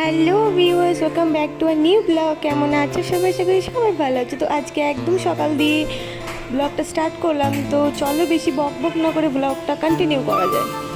Hello viewers welcome back to our new blog কেমন আছো সবাই? সবাই সবাই ভালো আছে। তো আজকে একদম সকাল দিয়ে ব্লগটা স্টার্ট করলাম। তো চলো বেশি বক বক না করে ব্লগটা কন্টিনিউ করা যায় তো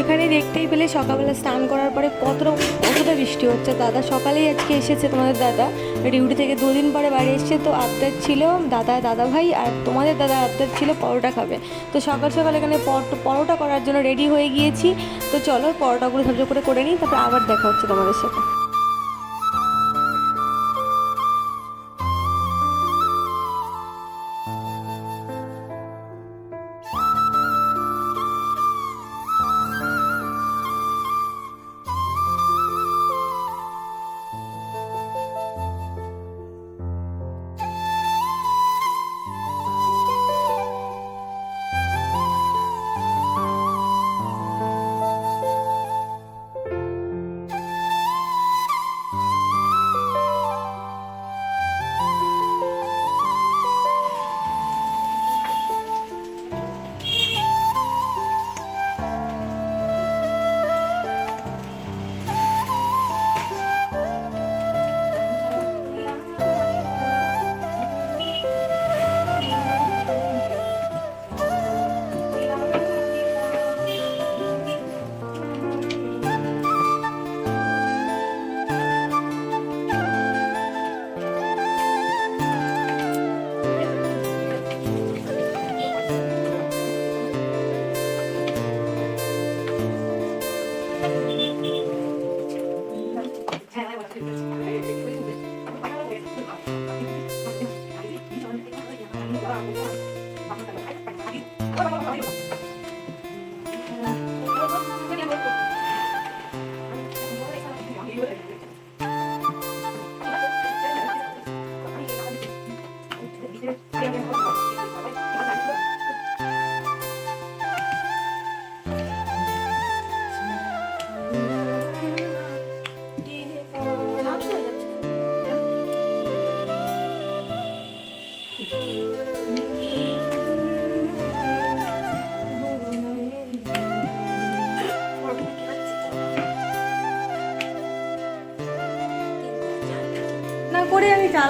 এখানে দেখতেই পেলে সকালবেলা স্নান করার পরে কতটা কতটা বৃষ্টি হচ্ছে। দাদা সকালেই আজকে এসেছে তোমাদের দাদা। ডিউটি থেকে দুদিন পরে বাড়ি এসছে, তো আবদার ছিল দাদা দাদা ভাই আর তোমাদের দাদা আবদার ছিল পরোটা খাবে। তো সকাল সকাল এখানে পর- পরোটা করার জন্য রেডি হয়ে গিয়েছি। তো চলো পরোটাগুলো সহ্য করে করে নিই, তারপর আবার দেখা হচ্ছে তোমাদের সাথে।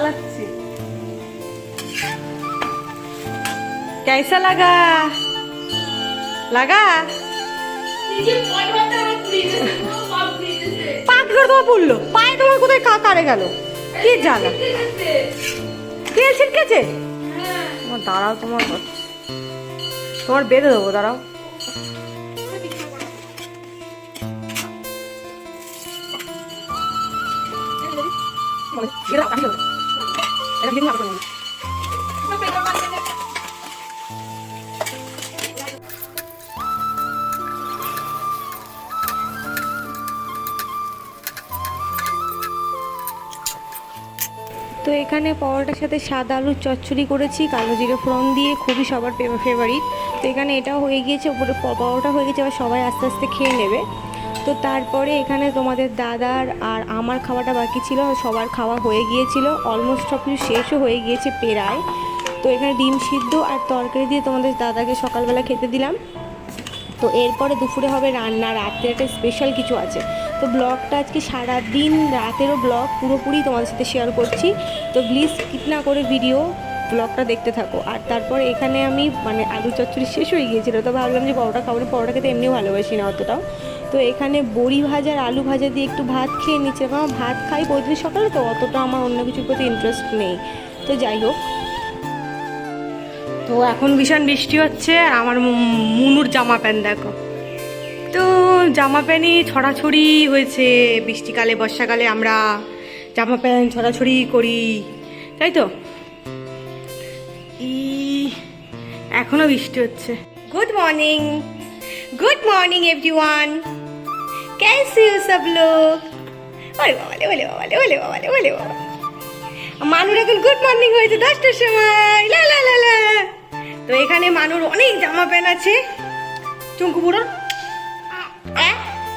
করে আমি চালাচ্ছি कैसा लगा लगा পাক করে তোমার পড়লো পায়ে তোমার কোথায় কা কারে গেল কি জ্বালা তেল ছিটকেছে তোমার দাঁড়াও তোমার কথা। তোমার বেঁধে দেবো দাঁড়াও তো এখানে পরোটার সাথে সাদা আলুর চচ্চড়ি করেছি, কালো জিরে ফোড়ন দিয়ে, খুবই সবার ফেভারিট। তো এখানে এটাও হয়ে গিয়েছে, উপরে প- পরোটা হয়ে গেছে, এবার সবাই আস্তে আস্তে খেয়ে নেবে। তো তারপরে এখানে তোমাদের দাদার আর আমার খাওয়াটা বাকি ছিল, সবার খাওয়া হয়ে গিয়েছিল অলমোস্ট সব কিছু শেষও হয়ে গিয়েছে পেরায়। তো এখানে ডিম সিদ্ধ আর তরকারি দিয়ে তোমাদের দাদাকে সকালবেলা খেতে দিলাম। তো এরপরে দুপুরে হবে রান্না, রাত্রে একটা স্পেশাল কিছু আছে। তো ব্লগটা আজকে সারাদিন, রাতেরও ব্লগ, পুরোপুরি তোমাদের সাথে শেয়ার করছি। তো প্লিজ স্কিপ না করে ভিডিও ব্লগটা দেখতে থাকো। আর তারপরে এখানে আমি মানে আলু চচ্চড়ি শেষ হয়ে গিয়েছিল, তো ভাবলাম যে পরোটা খাব পরোটা খেতে এমনিও ভালোবাসি না অতটাও। তো এখানে বড়ি ভাজা আর আলু ভাজা দিয়ে একটু ভাত খেয়ে নিচ্ছে। কারণ ভাত খাই প্রতিদিন সকালে, তো অতটা আমার অন্য কিছুর প্রতি ইন্টারেস্ট নেই। তো যাই হোক। তো এখন ভীষণ বৃষ্টি হচ্ছে, আর আমার মুনুর জামা প্যান্ট দেখো। তো জামা প্যান্টই ছড়াছড়ি হয়েছে বৃষ্টিকালে, বর্ষাকালে আমরা জামা প্যান্ট ছড়াছড়ি করি। তাই তো? ই, এখনও বৃষ্টি হচ্ছে। Good morning good morning everyone कैसे हो सब लोग ওলে বাবালে ওলে বাবালে ওলে বাবালে ওলে বাবা মানুর এখন গুড মর্নিং হয়েছে দশটার সময় লা লা লা লা তো এখানে মানুর অনেক জামা প্যান্ট আছে চুঙ্কু বুড়ো অ্যা,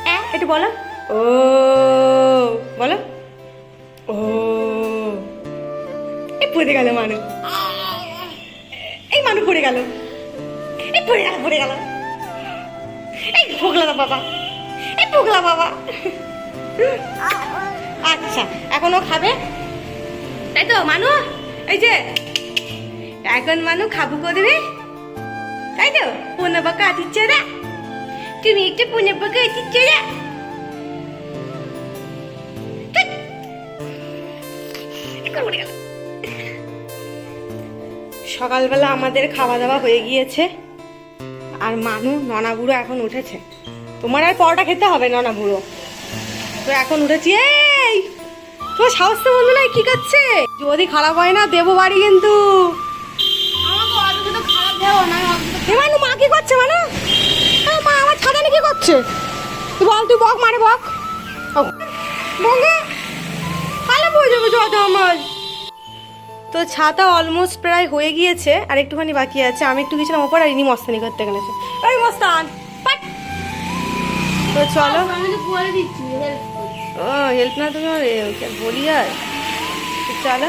অ্যা, একটু বলো ও বলো ও এই পড়ে গেল মানু এই মানু পড়ে গেল এই পড়ে গেল পড়ে গেল এই ভোগলা না বাবা এই বাবা। আচ্ছা এখন ও খাবে? তাই তো মানু এই যে এখন মানু খাব করবে তাই তো পুনে বাকা দিচ্ছে রে তুমি একটু পুনে। এখন উড়ে গেল। সকালবেলা আমাদের খাওয়া দাওয়া হয়ে গিয়েছে। আর মানু ননা বুড়ো এখন উঠেছে। তোমার আর পরোটা খেতে হবে? না না বুড়ো। তো এখন উঠেছি এই তোমার সাহস তো বন্ধু নাই কি করছে যদি খারাপ হয় না দেবো বাড়ি কিন্তু। এ মানু মা কি করছে মানে? মা আমার ছাদা নিয়ে কি করছে? তুই বল তুই বক মারে বক। বঙ্গে। কালে বই যাবে জলটা আমার। তো ছাতা অলমোস্ট প্রায় হয়ে গিয়েছে আর একটুখানি বাকি আছে। আমি একটু গেছিলাম ওপর আর ইনি মস্তানি করতে গেলেছে। ওই মস্তান। তো চলো। আমি তো বলে দিচ্ছি হেল্প ও হেল্প না তুমি বলি আর। তো চলো।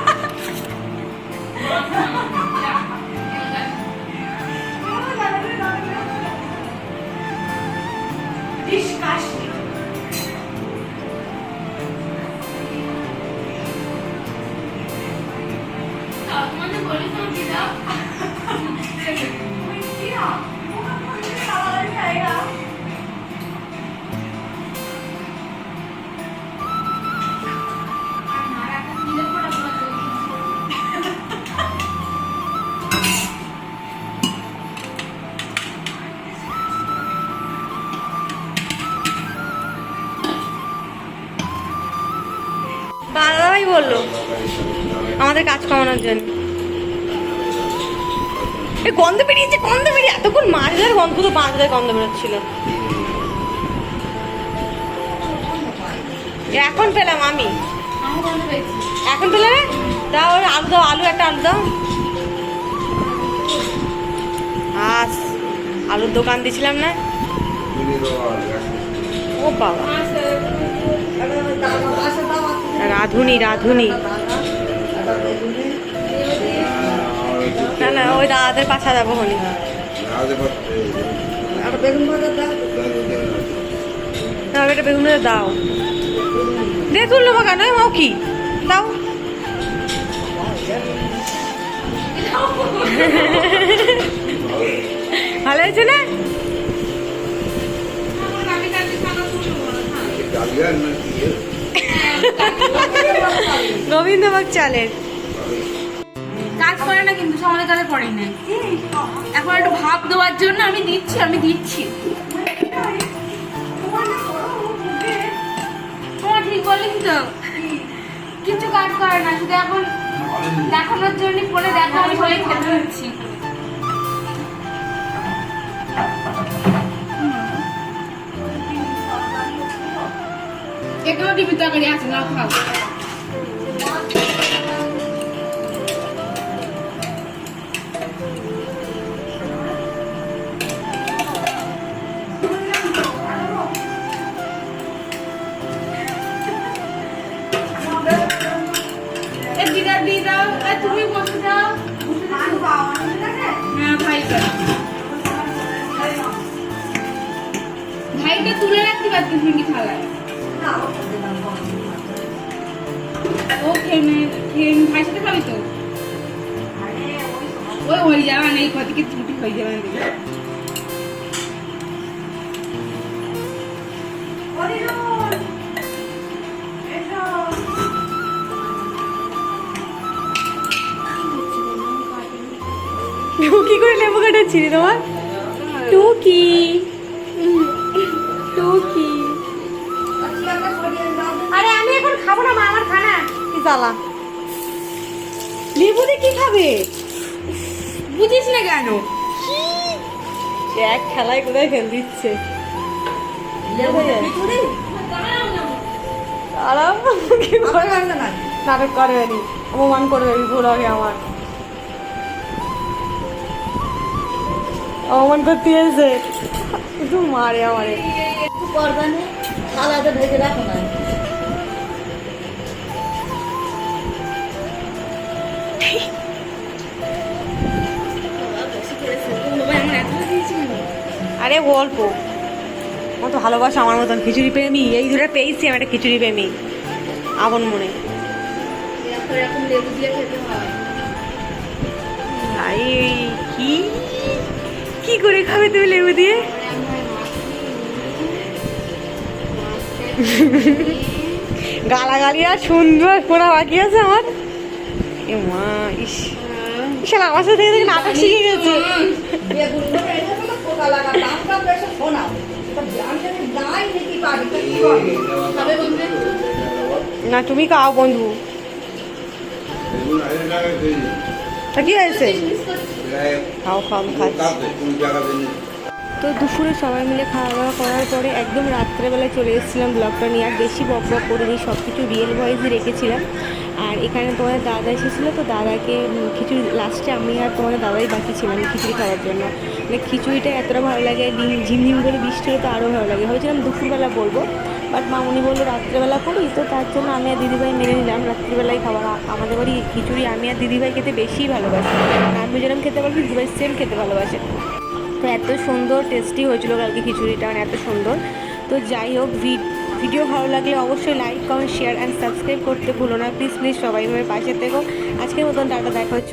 আমাদের কাজ কমানোর জন্য। গন্ধ বেরিয়েছে গন্ধ বেরিয়ে, এতক্ষণ মাছ ধরে গন্ধ তো মাছ ধরে গন্ধ বেরোচ্ছিল। এখন পেলাম আমি। এখন পেলে? রে দাও আলু দাও, আলু, একটা আলু দাও। আস, আলুর দোকান দিয়েছিলাম না? ও বাবা। রাধুনি রাধুনি। না না ওই দাদাদের পাশা যাব হনি। না ওটা বেগুন ভাজা দাও। দিয়ে তুললো বা কেন? মাও কি? দাও। ভালো হয়েছে না? ইয়ে? গোবিন্দভোগ চালের। কাজ করে না কিন্তু, সমাজে কাজে পড়ে না এখন একটু ভাব দেওয়ার জন্য আমি দিচ্ছি আমি দিচ্ছি। তোমার ঠিক বললি তো। কিছু কাজ করে না, শুধু এখন দেখানোর জন্য ফোনে দেখা আমি হয়ে খেতে দিচ্ছি এখানেও টিভি তরকারি আছে না খাও। ভাইয়ের সাথে তো? ওই হয়ে যাবে না এই কদিকে ছুটি হয়ে যাবে টুকি করে লেবু কাটাচ্ছি তোমার টুকি টুকি। জ্বালা। লেবু দিয়ে কি খাবে? বুঝিস না কেন? এক খেলায় কোথায় ফেল দিচ্ছে? নাটক করবে নি অপমান করবে ভুল হবে আমার। অপমান করতে এসে একটু মারে আমারে। করবানে থালাতে ঢেকে রাখো না। আরে অল্প। মতো ভালোবাসা আমার মতন, খিচুড়ি প্রেমী। এই দুটো পেয়েছি আমি একটা খিচুড়ি প্রেমী। আপন মনে। কি? কি করে খাবে তুমি লেবু দিয়ে? গালাগালি আর সুন্দর পোড়া বাকি আছে আমার। এ মা, ইস। আমার সাথে নাটক শিখে গেছে। না তুমি খাও বন্ধু। কি হয়েছে? খাও খাও তো দুপুরে সবাই মিলে খাওয়া দাওয়া করার পরে একদম রাত্রেবেলায় চলে এসেছিলাম ব্লগটা নিয়ে। আর বেশি বক বক করিনি সব কিছু রিয়েল ভয়েসই রেখেছিলাম। এখানে তোমাদের দাদা এসেছিল, তো দাদাকে খিচুড়ি লাস্টে আমি আর তোমাদের দাদাই বাকি ছিলাম খিচুড়ি খাওয়ার জন্য। মানে খিচুড়িটা এতটা ভালো লাগে, ডিম- ঝিমঝিম করে বৃষ্টি হলে তো আরও ভালো লাগে। ভেবেছিলাম দুপুরবেলা বলব বাট মা উনি বলল রাত্রেবেলা করি, তো তার জন্য আমি আর দিদিভাই মেনে নিলাম। রাত্রিবেলায় খাবার আমাদের বাড়ি খিচুড়ি আমি আর দিদিভাই খেতে বেশিই ভালোবাসি। আমি যেরকম খেতে পারব দিদিভাই সেম খেতে ভালোবাসে। তো এত সুন্দর টেস্টি হয়েছিল কালকে খিচুড়িটা মানে এত সুন্দর। তো যাই হোক ভি- ভিডিও ভালো লাগলে অবশ্যই like comment share and subscribe করতে ভুলো না। প্লিজ প্লিজ সবাই ভাবে পাশে থেকো। আজকের মতন টাটা, দেখা হচ্ছে।